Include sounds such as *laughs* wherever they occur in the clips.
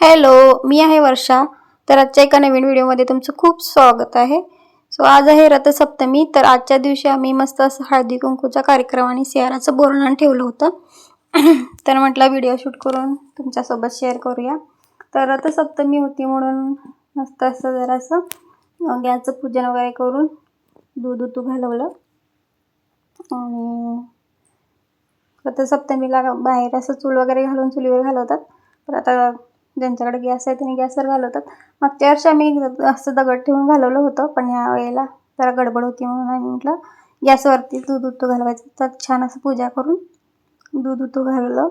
Hello मी आहे वर्षा. तर आजच्या एका नवीन व्हिडिओमध्ये तुमचं खूप स्वागत आहे. सो आज आहे रथसप्तमी. तर आजच्या दिवशी आम्ही मस्त असं हळदी कुंकूचा कार्यक्रम आणि सियाराचं बोर्णन ठेवलं होतं. *clears throat* तर म्हटलं व्हिडिओ शूट करून तुमच्यासोबत शेअर करूया. तर रथसप्तमी होती म्हणून मस्त असं जरासं गॅसचं पूजन वगैरे करून दूध उतू घालवलं. आणि रथसप्तमीला बाहेर असं चूल वगैरे घालून चुलीवर घालवतात. तर आता ज्यांच्याकडे गॅस आहे त्यांनी गॅसवर घालवतात. मागच्या वर्षी आम्ही असं दगड ठेवून घालवलं होतं पण या वेळेला जरा गडबड होती म्हणून आम्ही म्हटलं गॅसवरती दूध उतू घालवायचं. तर छान असं पूजा करून दूध उतू घालवलं.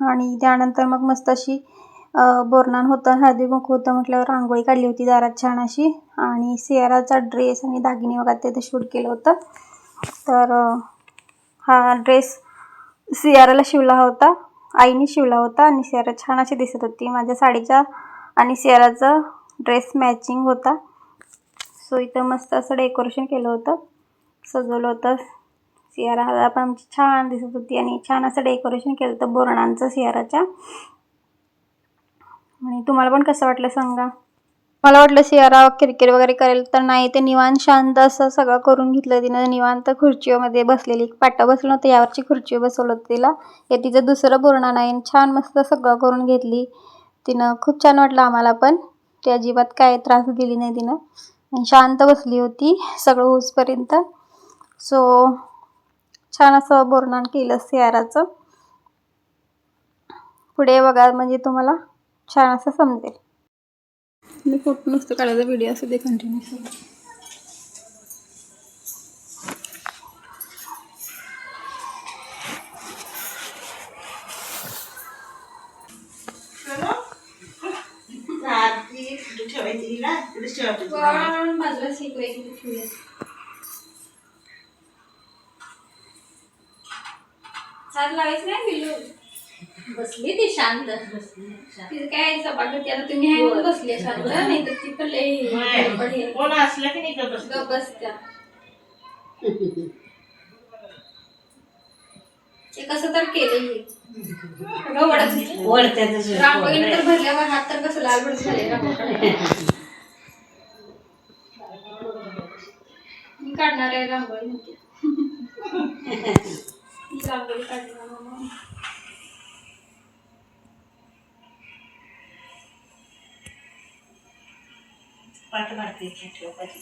आणि त्यानंतर मग मस्त अशी अं, बोरनान होतं हळदी होतं म्हटल्यावर रांगोळी काढली होती दारात छान अशी. आणि सियाराचा ड्रेस आणि दागिने वगैरे तिथे शूट केलं होतं. तर हा ड्रेस सियाराला शिवला होता. आईने शिवला होता आणि सियारा छान अशी दिसत होती. माझ्या साडीचा आणि सियाराचा ड्रेस मॅचिंग होता. सो इथं मस्त असं डेकोरेशन केलं होतं. सजवलं होतं. सियाराला पण आमची छान दिसत होती आणि छान असं डेकोरेशन केलं होतं बोरणांचं सियाराच्या. आणि तुम्हाला पण कसं वाटलं सांगा. मला वाटलं सियारा क्रिकेट वगैरे करेल तर नाही ते निवांत शांत असं सगळं करून घेतलं तिनं. निवांत खुर्चीमध्ये बसलेली पाटा बसलं होतं यावरची खुर्ची बसवलं होतं तिला. हे तिचं दुसरं बोरणा नाही छान मस्त सगळं करून घेतली. तिनं खूप छान वाटलं आम्हाला पण. ते अजिबात काय त्रास दिली नाही तिनं. शांत बसली होती सगळं होसपर्यंत सो छान असं बोरणान केलं सियाराचं. पुढे बघा म्हणजे तुम्हाला छान असं समजेल. मी फोटो नुसतं काढायचा व्हिडिओ असू दे कंटिन्यू बाजूला शिकवायची हात लावायचं नाही पिल्लू बसली ती शांत. बसली शांत. तिचं काय सपाट आता तुम्ही आहे म्हणून बसले शांत. नाही तर ती पण लय गडबड आहे. कोण असलं की नाही गप्प बसतं. गप्प बसत्या. ते कसं तर केलं हे. होती. तर भरल्यावर हात तर कसं लाल भडक झाले मी काढणार आहे रांगोळी म्हणते रांगोळी काढणार. पाठ मारते इथे ठेव पाठी.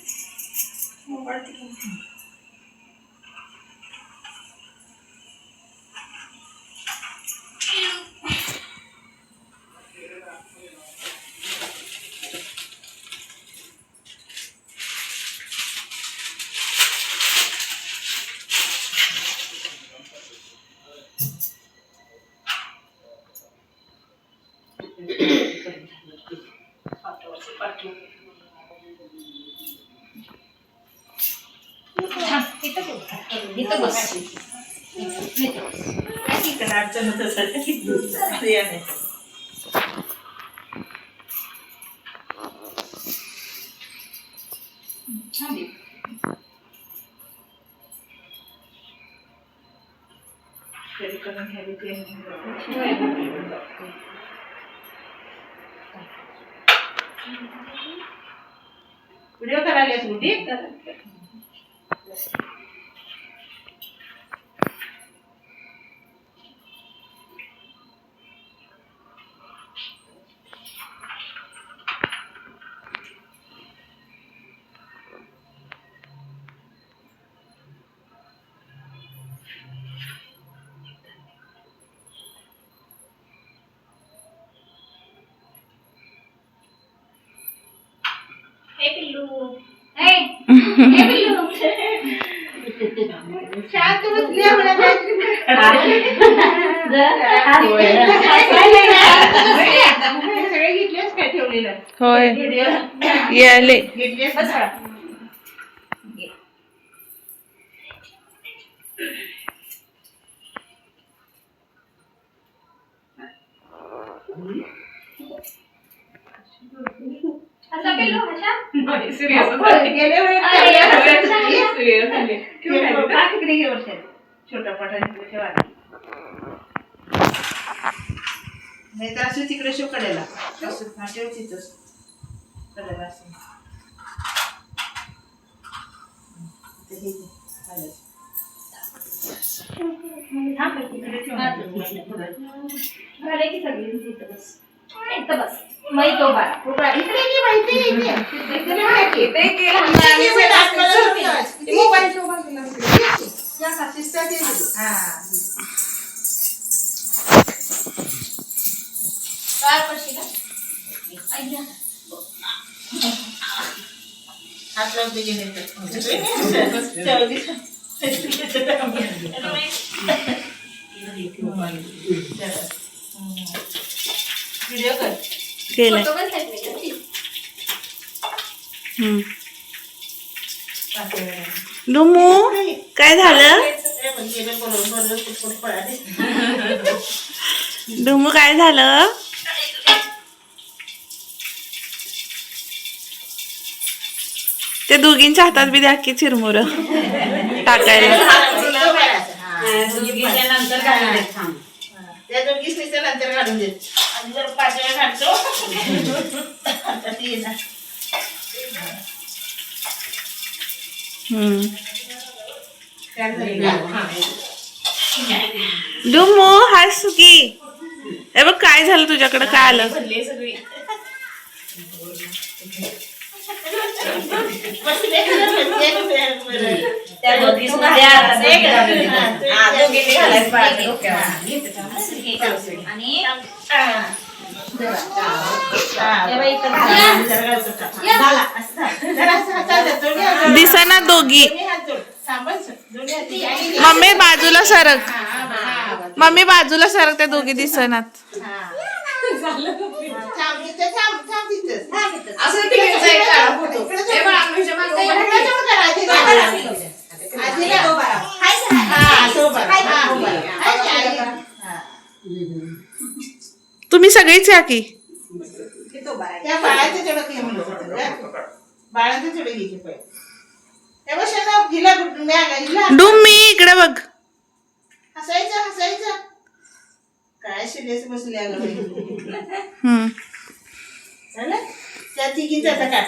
इथं बस. अडचण होत असेल. छान करून घ्यावी ते. व्हिडिओ करायलास कुठे हे पिल्लू. हे हे पिल्लू. शांत बसली आहे म्हणा काहीतरी. सगळे घेतलेस काय ठेवलेलं? होय. याले घेतलेस बसा असा पिल्लू अशा गेले अरे, छोटा पटा ठेवा नाही तर असं तिकडे शो कडेला असं हा, ठेव तिथंच कडेला असं हे. इकडे ठेव. झाले की सगळी तिथं बस इथं बस मग तो बाळा उभा, इकडे ये बाई, इथे ये, इथे ये. इकडे ये की. ते केलं इथे ये, बाई, आपल्याला होतं. इथे ये. मोबाईल ठेव बाजूला. ये की. या का, शिस्तात ये की. हा. काय पडशी का अय्या. हात लावून दे गेले तर. चल, दे. व्हिडिओ कर केलंय. फोटो पण set नाही का ती? हम्म. असं. डुमू काय झालं. डुमू काय झालं? ते दोघींच्या हातात बी द्या की चिरमुर टाकायला. नंतर काढून देत. जर पाचव्या काढतो आता ती? हा. डुमू हास की ए बघ काय झालं तुझ्याकडे? काय आलं? सगळी. बसले आता दोघी घालायचं डोक्यावर. आणि दिसना दोघी. मम्मी बाजूला सरक. मम्मी बाजूला सरक त्या दोघी दिसनात. तिथं, थांब, थांब तिथंच. थांब तिथंच. असं तिकडे जायचं काढा फोटो. इकडे जाऊ आजीला. आजीला. हा. हा, उभा राहा. हाय की. तुम्ही सगळीच या की त्या बाळाचं तेवढं घे म्हणलं होतं का? बाळाचं तेवढं घे की पहिले. त्या बशाला हिला मॅग हिला डुम्मी इकडे बघ हसायचं हसायचं काय शिलेच बसले अगं बाई. हम्म झालं? त्या तिघीच आता काढ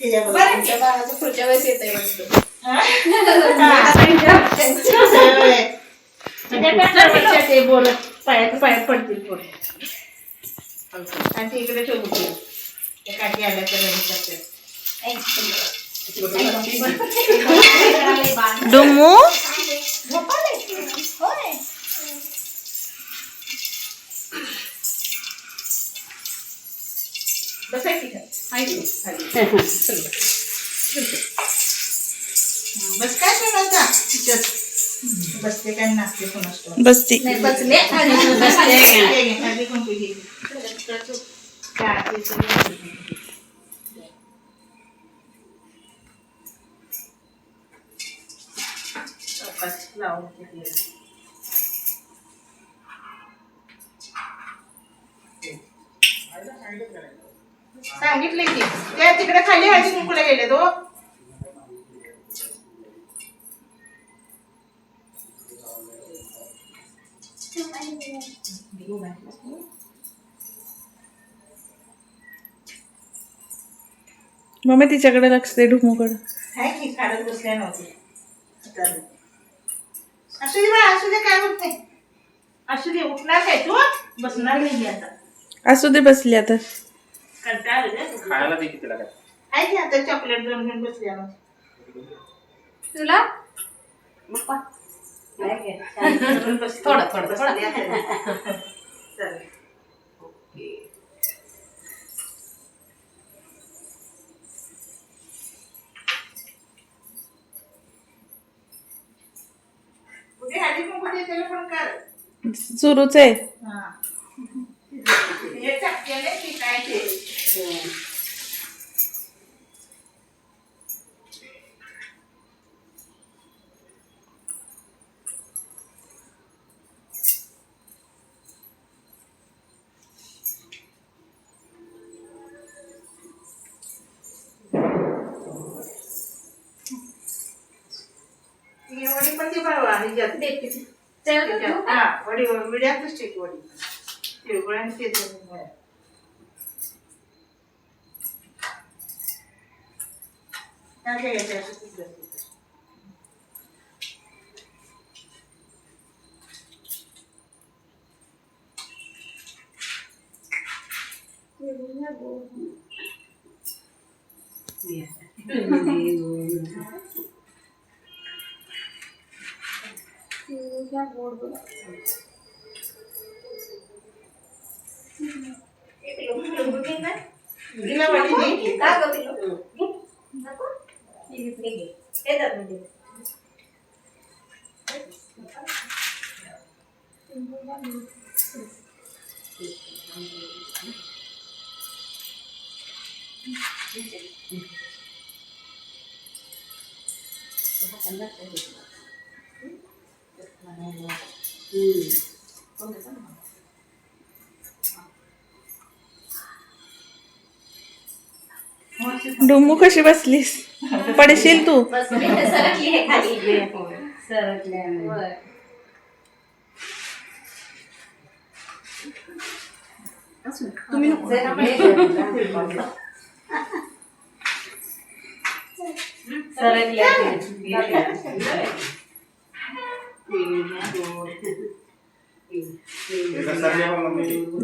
त्याच्याबरोबर. त्या बाळाचं पुढच्या वेळेस. हा? *laughs* होय. त्या टाकल्यावरच्या ते बोलत पायात पायात पडतील पुढे आणि ते इकडे. त्या काठी आल्या तर. डुमू. हाय की खाली. बस. काय करायचा? तिच्यात बसते काय नाचते कोणास. बसती. नाही बसले. खाली लावून. सांगितले की. त्या तिकडे खाली हळदी कुंकूला गेले तो. मम्मी तिच्याकडे लक्ष दे डुमूकडे काय की काढत बसल्या नव्हते असू दे बा असू दे काय होत नाही असू दे उठणार काय तू? बसणार नाही आता. असू दे बसली आता. खायला दे की तिला काय. आहे की आता चॉकलेट दोन घेऊन बसल्या मग. तुला? थोडं थोडं थोडं. चालेल कुठे हळदी कुंकू त्याला पण कर. सुरूच आहे. हे. ही वडी पण ती बरोबर ह्याच्यात. देते त्याच्यात. हा, वडी विड्यातच टेक वडी तिळगुळ आणि ते दोन्ही मिळाले. टाका याच्यात असं तिथलं तिथं. तिला वाटली नाही? डुम्मू कशी बसलीस? पडशील तू. *laughs*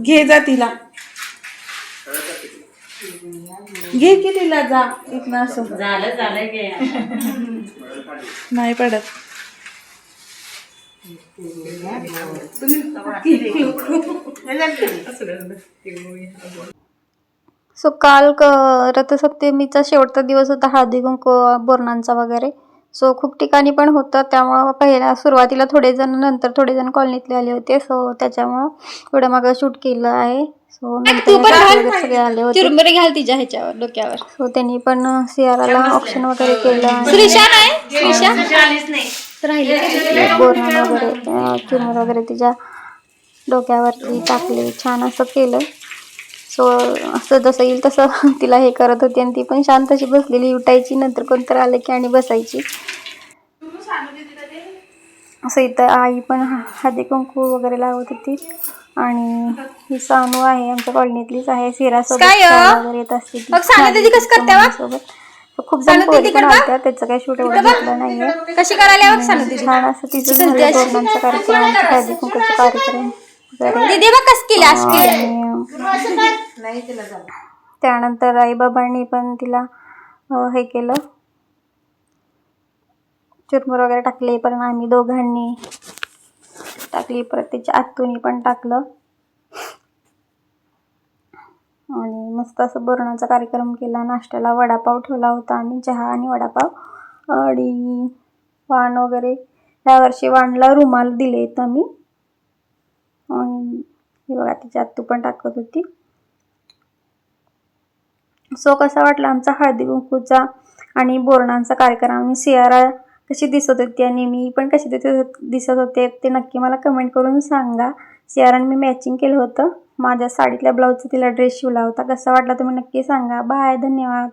घे जा तिला. घे की तिला जा. इथनं असं. झालं झालं गे नाही पडत. सो काल क रथसप्तमीचा शेवटचा दिवस होता हळदी कुंकू बोरणांचा वगैरे. सो खूप ठिकाणी पण होतं. त्यामुळं पहिल्या सुरुवातीला थोडे जण नंतर थोडे जण कॉलनीतले आले होते. सो त्याच्यामुळं थोडं मागं शूट केलं आहे. सो नंतर सगळे आले होते. चिरमुरे घाल तिच्या ह्याच्यावर डोक्यावर. सो त्यांनी पण सियाराला ऑप्शन वगैरे केलं श्रीशा नाही? श्रीशा राहिले बोरण वगैरे चुरमुर वगैरे तिच्या डोक्यावरती टाकले. छान असं केलं. सो असं जसं येईल तसं *laughs* तिला हे करत होती आणि ती पण शांत अशी बसलेली. उठायची नंतर कोणतरी आलं की आणि बसायची. असं इथं आई पण हा- हळदी कुंकू वगैरे लावत होती. आणि ही सानू आहे आमच्या कॉलनीतलीच आहे. सिरासोबत? खेळायला वगैरे येत असते? सोबत खूप जण पोरी पण आलत्या त्याचं काही शूट एवढं घेतलं नाहीये. कशी करायला छान असं तिचं झालं तोरणांचा कार्यक्रम हळदी कुंकूचा कार्यक्रम वगैरे. नाही तिला झालं त्यानंतर आईबाबांनी पण तिला हे केलं. चुरमुर वगैरे टाकले पण आम्ही दोघांनी टाकली परत तिच्या आतून पण टाकलं. आणि मस्त असं बोरणाचा कार्यक्रम केला नाश्त्याला वडापाव ठेवला होता आम्ही चहा आणि वडापाव. आणि वाण वगैरे. ह्या वर्षी वाणला रुमाल दिले आहेत आम्ही. आणि हे बघा तिची तू पण टाकत होती. सो कसा वाटला आमचा हळदी कुंकूचा आणि बोरणांचा कार्यक्रम? आणि सियारा कशी दिसत होती आणि मी पण कशी दिसत दिसत होते ते नक्की मला कमेंट करून सांगा. सियाराने मी मॅचिंग केलं होतं. माझ्या साडीतल्या ब्लाऊजचा तिला ड्रेस शिवला होता. कसा वाटला तुम्ही नक्की सांगा. बाय धन्यवाद.